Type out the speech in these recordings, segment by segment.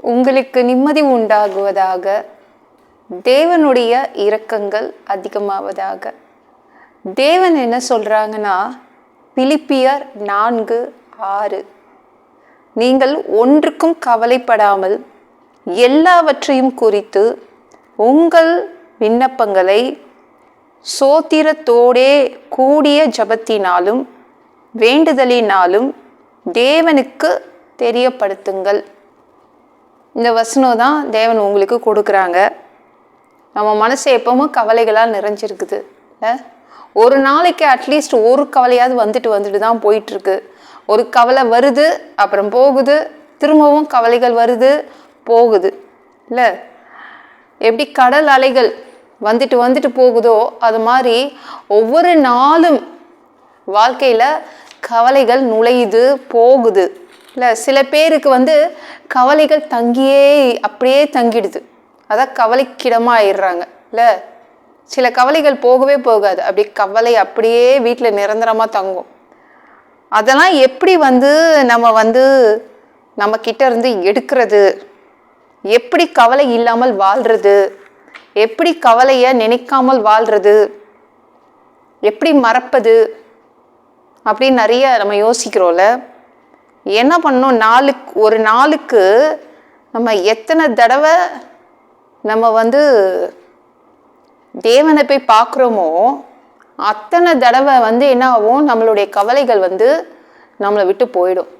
உங்களுக்கு நிம்மதி உண்டாகுவதாக தேவனுடைய இரக்கங்கள் அதிகமாவதாக. தேவன் என்ன சொல்கிறாங்கன்னா பிலிப்பியர் நான்கு ஆறு. நீங்கள் ஒன்றுக்கும் கவலைப்படாமல் எல்லாவற்றையும் குறித்து உங்கள் விண்ணப்பங்களை சோத்திரத்தோடே கூடிய ஜபத்தினாலும் வேண்டுதலினாலும் தேவனுக்கு தெரியப்படுத்துங்கள். இந்த வசனம் தான் தேவன் உங்களுக்கு கொடுக்குறாங்க. நம்ம மனசு எப்பவும் கவலைகளால் நிறைஞ்சிருக்குது. ஒரு நாளைக்கு அட்லீஸ்ட் ஒரு கவலையாவது வந்துட்டு வந்துட்டு தான் போயிட்டுருக்கு. ஒரு கவலை வருது அப்புறம் போகுது திரும்பவும் கவலைகள் வருது போகுது. இல்லை? எப்படி கடல் அலைகள் வந்துட்டு வந்துட்டு போகுதோ அது மாதிரி ஒவ்வொரு நாளும் வாழ்க்கையில் கவலைகள் நுழையுது போகுது. இல்லை சில பேருக்கு வந்து கவலைகள் தங்கியே அப்படியே தங்கிடுது. அதான் கவலைக்கிடமாக ஆயிடுறாங்க இல்லை சில கவலைகள் போகவே போகாது. அப்படி கவலை அப்படியே வீட்டில் நிரந்தரமாக தங்கும். அதெல்லாம் எப்படி வந்து நம்ம வந்து நம்ம கிட்ட இருந்து எடுக்கிறது? எப்படி கவலை இல்லாமல் வாழ்றது? எப்படி கவலையை நினைக்காமல் வாழ்றது? எப்படி மறப்பது? அப்படின்னு நிறைய நம்ம யோசிக்கிறோம்ல. என்ன பண்ணணும்? நாளுக்கு ஒரு நாளுக்கு நம்ம எத்தனை தடவை நம்ம வந்து தேவனை போய் பார்க்குறோமோ அத்தனை தடவை வந்து என்ன ஆகும்? நம்மளுடைய கவலைகள் வந்து நம்மளை விட்டு போயிடும்.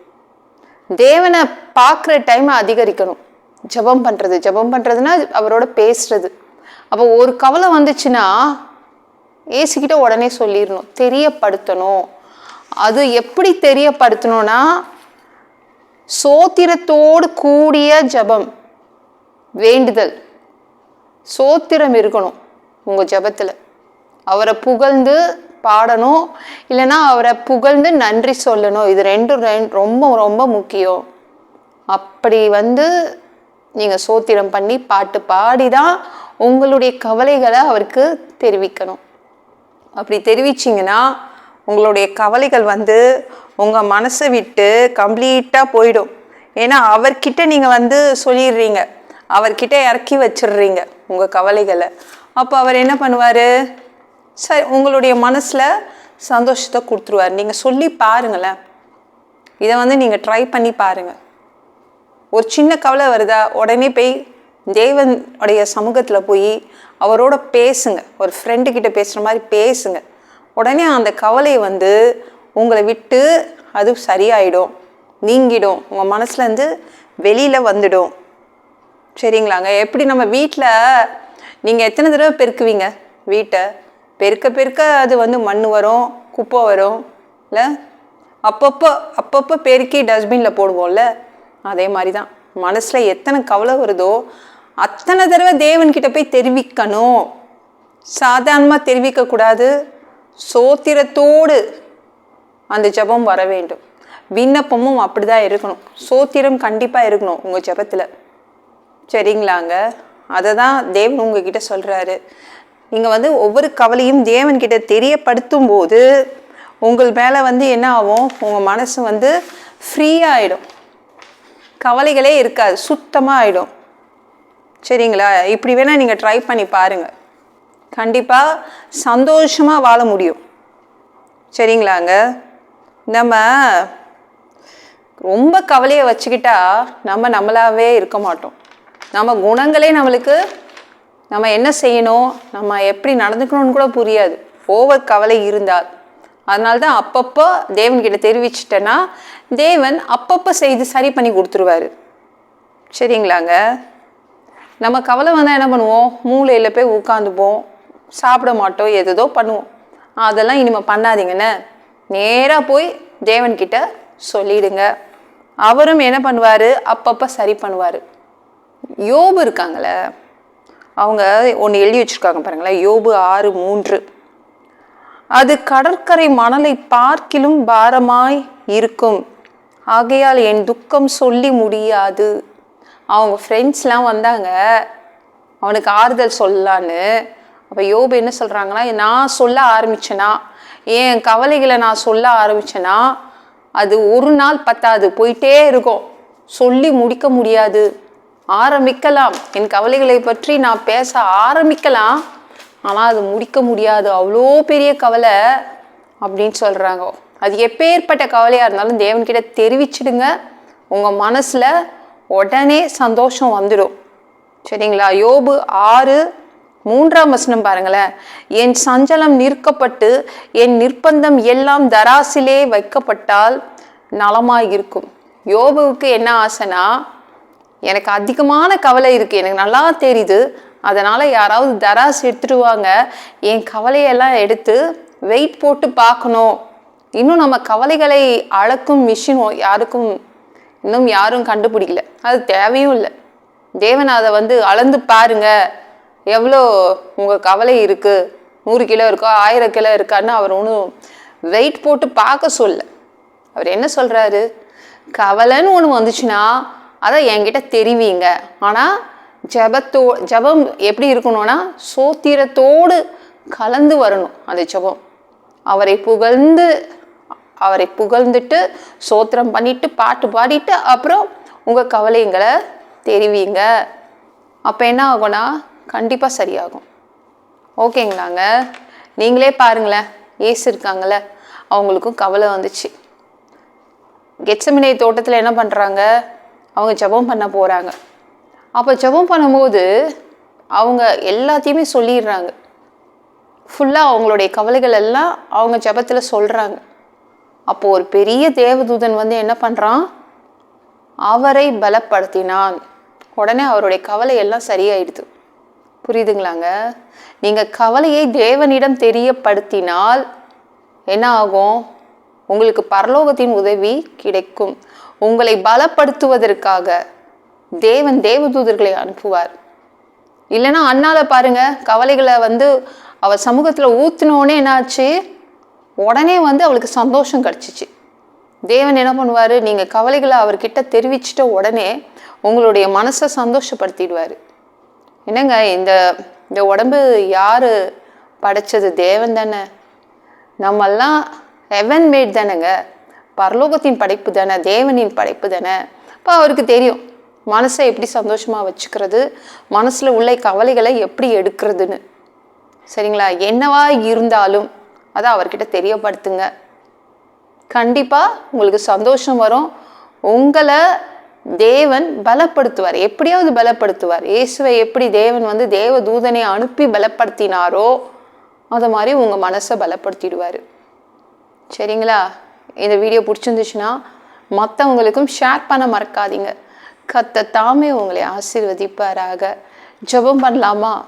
தேவனை பார்க்குற டைமை அதிகரிக்கணும். ஜெபம் பண்ணுறது ஜெபம் பண்ணுறதுன்னா அவரோட பேசுறது. அப்போ ஒரு கவலை வந்துச்சுன்னா ஏசிக்கிட்ட உடனே சொல்லிடணும். தெரியப்படுத்தணும். அது எப்படி தெரியப்படுத்தணும்னா சோத்திரத்தோடு கூடிய ஜெபம் வேண்டுதல். சோத்திரம் இருக்கணும் உங்கள் ஜெபத்தில். அவரை புகழ்ந்து பாடணும் இல்லைன்னா அவரை புகழ்ந்து நன்றி சொல்லணும். இது ரெண்டும் ரெண்- ரொம்ப ரொம்ப முக்கியம். அப்படி வந்து நீங்கள் சோத்திரம் பண்ணி பாட்டு பாடி தான் உங்களுடைய கவலைகளை அவருக்கு தெரிவிக்கணும். அப்படி தெரிவிச்சிங்கன்னா உங்களுடைய கவலைகள் வந்து உங்கள் மனசை விட்டு கம்ப்ளீட்டாக போயிடும். ஏன்னா அவர்கிட்ட நீங்கள் வந்து சொல்லிடுறீங்க. அவர்கிட்ட இறக்கி வச்சிடுறீங்க உங்கள் கவலைகளை. அப்போ அவர் என்ன பண்ணுவார்? சரி உங்களுடைய மனசில் சந்தோஷத்தை கொடுத்துருவார். நீங்கள் சொல்லி பாருங்களேன். இதை வந்து நீங்கள் ட்ரை பண்ணி பாருங்கள் ஒரு சின்ன கவலை வருதா? உடனே போய் தேவன் உடைய சமூகத்தில் போய் அவரோட பேசுங்க. ஒரு ஃப்ரெண்டுக்கிட்ட பேசுகிற மாதிரி பேசுங்க. உடனே அந்த கவலை வந்து உங்களை விட்டு அது சரியாயிடும் நீங்கிடும் உங்கள் மனசுலேருந்து வெளியில் வந்துடும். சரிங்களாங்க? எப்படி நம்ம வீட்டில் நீங்கள் எத்தனை தடவை பெருக்குவீங்க? வீட்டை? பெருக்க பெருக்க அது வந்து மண் வரும் குப்பை வரும் இல்லை? அப்பப்போ அப்பப்போ பெருக்கி டஸ்ட்பினில் போடுவோம்ல? அதே மாதிரி தான் மனசில் எத்தனை கவலை வருதோ அத்தனை தடவை தேவன்கிட்ட போய் தெரிவிக்கணும். சாதாரணமாக தெரிவிக்கக்கூடாது. சோத்திரத்தோடு அந்த ஜெபம் வர வேண்டும். விண்ணப்பமும் அப்படிதான் இருக்கணும். சோத்திரம் கண்டிப்பாக இருக்கணும் உங்கள் ஜெபத்தில். சரிங்களாங்க? அதை தான் தேவன் உங்ககிட்ட சொல்கிறாரு நீங்கள் வந்து ஒவ்வொரு கவலையும் தேவன்கிட்ட தெரியப்படுத்தும் போது உங்கள் மேலே வந்து என்ன ஆகும்? உங்கள் மனசு வந்து ஃப்ரீயாகிடும் கவலைகளே இருக்காது. சுத்தமாக ஆகிடும் சரிங்களா? இப்படி வேணால் நீங்கள் ட்ரை பண்ணி பாருங்கள் கண்டிப்பாக சந்தோஷமாக வாழ முடியும். சரிங்களாங்க? நம்ம ரொம்ப கவலையை வச்சுக்கிட்டா நம்ம நம்மளாவே இருக்க மாட்டோம். நம்ம குணங்களே நம்மளுக்கு நம்ம என்ன செய்யணும் நம்ம எப்படி நடந்துக்கணும்னு கூட புரியாது. ஓவர் கவலை இருந்தால். அதனால தான் அப்பப்போ தேவன்கிட்ட தெரிவிச்சிட்டேன்னா தேவன் அப்பப்போ செய்து சரி பண்ணி கொடுத்துருவாரு. சரிங்களாங்க? நம்ம கவலை வந்தால் என்ன பண்ணுவோம்? மூளையில் போய் உட்காந்துப்போம். சாப்பிட மாட்டோம் எதோ பண்ணுவோம். அதெல்லாம் இனிமேல் பண்ணாதீங்கன்னு நேராக போய் தேவன்கிட்ட சொல்லிடுங்க. அவரும் என்ன பண்ணுவார்? அப்பப்போ சரி பண்ணுவார். யோபு இருக்காங்களே அவங்க ஒன்று எழுதி வச்சுருக்காங்க பாருங்களேன். யோபு ஆறு மூன்று. அது கடற்கரை மணலை பார்க்கிலும் பாரமாய் இருக்கும். ஆகையால் என் துக்கம் சொல்லி முடியாது. அவங்க ஃப்ரெண்ட்ஸ்லாம் வந்தாங்க. அவனுக்கு ஆறுதல் சொல்லலான்னு. அப்போ யோபு என்ன சொல்கிறாங்கன்னா நான் சொல்ல ஆரம்பித்தேன்னா என் கவலைகளை நான் சொல்ல ஆரம்பித்தேன்னா அது ஒரு நாள் பத்தாது போயிட்டே இருக்கும். சொல்லி முடிக்க முடியாது. ஆரம்பிக்கலாம். என் கவலைகளை பற்றி நான் பேச ஆரம்பிக்கலாம். ஆனால் அது முடிக்க முடியாது. அவ்வளோ பெரிய கவலை அப்படின்னு சொல்கிறாங்க அது எப்பேற்பட்ட கவலையாக இருந்தாலும் தேவன்கிட்ட தெரிவிச்சிடுங்க. உங்கள் மனசில் உடனே சந்தோஷம் வந்துடும். சரிங்களா? யோபு ஆறு மூன்றாம் வசனம் பாருங்களேன். என் சஞ்சலம் நிற்கப்பட்டு என் நிர்பந்தம் எல்லாம் தராசிலே வைக்கப்பட்டால் நலமாக இருக்கும் யோபுவுக்கு என்ன ஆசைனா எனக்கு அதிகமான கவலை இருக்குது எனக்கு நல்லா தெரியுது. அதனால் யாராவது தராசு எடுத்துடுவாங்க என் கவலையெல்லாம் எடுத்து வெயிட் போட்டு பார்க்கணும். இன்னும் நம்ம கவலைகளை அளக்கும் மிஷினோ யாருக்கும் இன்னும் யாரும் கண்டுபிடிக்கல. அது தேவையும் இல்லை. தேவன் அதை வந்து அளந்து பாருங்கள் எவ்வளோ உங்கள் கவலை இருக்குது நூறு கிலோ இருக்கோ? ஆயிரம் கிலோ இருக்கான்னு அவர் ஒன்றும் வெயிட் போட்டு பார்க்க சொல்ல அவர் என்ன சொல்கிறாரு கவலைன்னு ஒன்று வந்துச்சுன்னா அதை என்கிட்ட தெரிவிங்க. ஆனால் ஜபத்தோ ஜபம் எப்படி இருக்கணும்னா சோத்திரத்தோடு கலந்து வரணும் அந்த ஜபம். அவரை புகழ்ந்து அவரை புகழ்ந்துட்டு சோத்திரம் பண்ணிட்டு பாட்டு பாடிட்டு அப்புறம் உங்கள் கவலைங்களை தெரிவிங்க. அப்போ என்ன ஆகும்னா கண்டிப்பாக சரியாகும். ஓகேங்களாங்க? நீங்களே பாருங்களேன். ஏசு இருக்காங்கள அவங்களுக்கும் கவலை வந்துச்சு. கெச்சமினை தோட்டத்தில் என்ன பண்ணுறாங்க அவங்க ஜெபம் பண்ண போகிறாங்க அப்போ ஜெபம் பண்ணும்போது அவங்க எல்லாத்தையுமே சொல்லிடுறாங்க. ஃபுல்லாக அவங்களுடைய கவலைகள் எல்லாம் அவங்க ஜெபத்தில் சொல்கிறாங்க அப்போது ஒரு பெரிய தேவதூதன் வந்து என்ன பண்ணுறான் அவரை பலப்படுத்தினான். உடனே அவருடைய கவலை எல்லாம் சரியாயிடுது. புரியுதுங்களாங்க? நீங்கள் கவலையை தேவனிடம் தெரியப்படுத்தினால் என்ன ஆகும்? உங்களுக்கு பரலோகத்தின் உதவி கிடைக்கும். உங்களை பலப்படுத்துவதற்காக தேவன் தேவதூதர்களை அனுப்புவார். இல்லைன்னா அண்ணால பாருங்க கவலைகளை வந்து அவள் சமூகத்தில் ஊற்றினோடனே என்னாச்சு? உடனே வந்து அவளுக்கு சந்தோஷம் கிடச்சிச்சு. தேவன் என்ன பண்ணுவார்? நீங்கள் கவலைகளை அவர்கிட்ட தெரிவிச்சிட்ட உடனே உங்களுடைய மனசை சந்தோஷப்படுத்திடுவார். என்னங்க இந்த இந்த உடம்பு யார் படைச்சது? தேவன் தானே. நம்மெல்லாம் ஹெவன் மேட் தானேங்க. பரலோகத்தின் படைப்பு தானே தேவனின் படைப்பு தானே. இப்போ அவருக்கு தெரியும் மனசை எப்படி சந்தோஷமாக வச்சுக்கிறது? மனசில் உள்ள கவலைகளை எப்படி எடுக்கிறதுன்னு. சரிங்களா? என்னவா இருந்தாலும் அதை அவர்கிட்ட தெரியப்படுத்துங்க. கண்டிப்பாக உங்களுக்கு சந்தோஷம் வரும். உங்களை தேவன் பலப்படுத்துவார். எப்படியாவது பலப்படுத்துவார். இயேசுவை எப்படி தேவன் வந்து தேவ தூதனை அனுப்பி பலப்படுத்தினாரோ அது மாதிரி உங்கள் மனசை பலப்படுத்திடுவார். சரிங்களா? இந்த வீடியோ பிடிச்சிருந்துச்சுன்னா மற்றவங்களுக்கும் ஷேர் பண்ண மறக்காதீங்க. கத்த தாமே உங்களை ஆசீர்வதிப்பாராக. ஜெபம் பண்ணலாமா?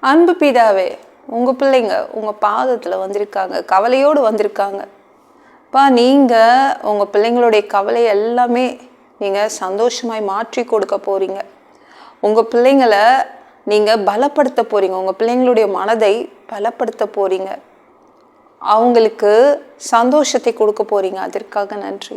அன்பு பிதாவே உங்கள் பிள்ளைங்க உங்கள் பாதத்தில் வந்திருக்காங்க. கவலையோடு வந்திருக்காங்க. அப்பா நீங்கள் உங்கள் பிள்ளைங்களுடைய கவலை எல்லாமே நீங்கள் சந்தோஷமாய் மாற்றி கொடுக்க போகிறீங்க உங்கள் பிள்ளைங்களை நீங்கள் பலப்படுத்த போகிறீங்க உங்கள் பிள்ளைங்களுடைய மனதை பலப்படுத்த போகிறீங்க அவங்களுக்கு சந்தோஷத்தை கொடுக்க போகிறீங்க அதற்காக நன்றி.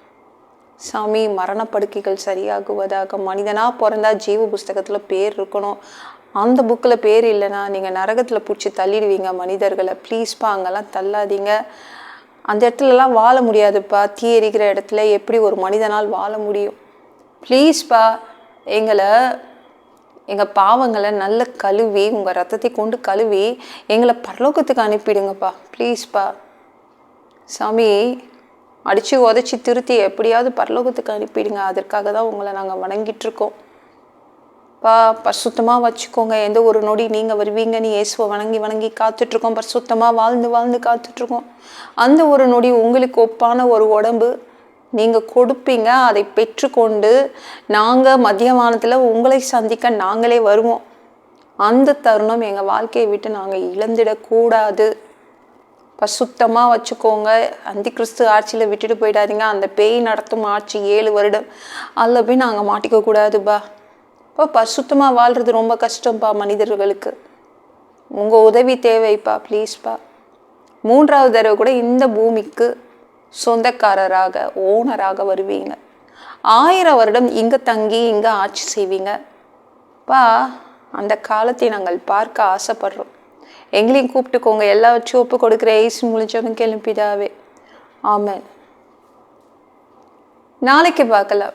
சாமி மரணப்படுக்கைகள் சரியாகுவதாக மனிதனாக பிறந்தா ஜீவ புஸ்தகத்தில் பேர் இருக்கணும். அந்த புக்கில் பேர் இல்லைன்னா நீங்கள் நரகத்தில் பிடிச்சி தள்ளிடுவீங்க மனிதர்களை. ப்ளீஸ்ப்பா அங்கெல்லாம் தள்ளாதீங்க. அந்த இடத்துலலாம் வாழ முடியாதுப்பா. தீ எரிக்கிற இடத்துல எப்படி ஒரு மனிதனால் வாழ முடியும்? ப்ளீஸ்ப்பா எங்களை எங்கள் பாவங்களை நல்ல கழுவி உங்கள் ரத்தத்தை கொண்டு கழுவி எங்களை பரலோகத்துக்கு அனுப்பிடுங்கப்பா. ப்ளீஸ்ப்பா சாமி அடித்து உதச்சி திருத்தி எப்படியாவது பரலோகத்துக்கு அனுப்பிடுங்க. அதற்காக தான் உங்களை நாங்கள் வணங்கிட்டுருக்கோம். பா பரிசுத்தமாக வச்சுக்கோங்க. எந்த ஒரு நொடி நீங்கள் வருவீங்கன்னு இயேசுவை வணங்கி வணங்கி காத்துட்ருக்கோம் பரிசுத்தமாக வாழ்ந்து வாழ்ந்து காத்துட்ருக்கோம் அந்த ஒரு நொடி உங்களுக்கு ஒப்பான ஒரு உடம்பு நீங்கள் கொடுப்பீங்க. அதை பெற்றுக்கொண்டு நாங்கள் மதியமானத்தில் உங்களை சந்திக்க நாங்களே வருவோம். அந்த தருணம் எங்கள் வாழ்க்கையை விட்டு நாங்கள் இழந்திடக்கூடாது. பசுத்தமாக வச்சுக்கோங்க. அந்தி கிறிஸ்து ஆட்சியில் விட்டுட்டு போயிடாதீங்க. அந்த பேய் நடத்தும் ஆட்சி ஏழு வருடம். அதில் போய் நாங்கள் மாட்டிக்க கூடாதுப்பா. இப்போ பசுத்தமாக வாழ்கிறது ரொம்ப கஷ்டம்ப்பா மனிதர்களுக்கு. உங்கள் உதவி தேவைப்பா ப்ளீஸ்ப்பா மூன்றாவது தடவை கூட இந்த பூமிக்கு சொந்தக்காரராக ஓனராக வருவீங்க. ஆயிரம் வருடம் இங்கே தங்கி இங்கே ஆட்சி செய்வீங்க. பா அந்த காலத்தை நாங்கள் பார்க்க ஆசைப்படுறோம். எங்களையும் கூப்பிட்டுக்கோங்க. எல்லா வச்சு ஒப்பு கொடுக்குற ஏசு முழிச்சவன் கிளம்பிதாவே ஆமென். நாளைக்கு பார்க்கலாம்.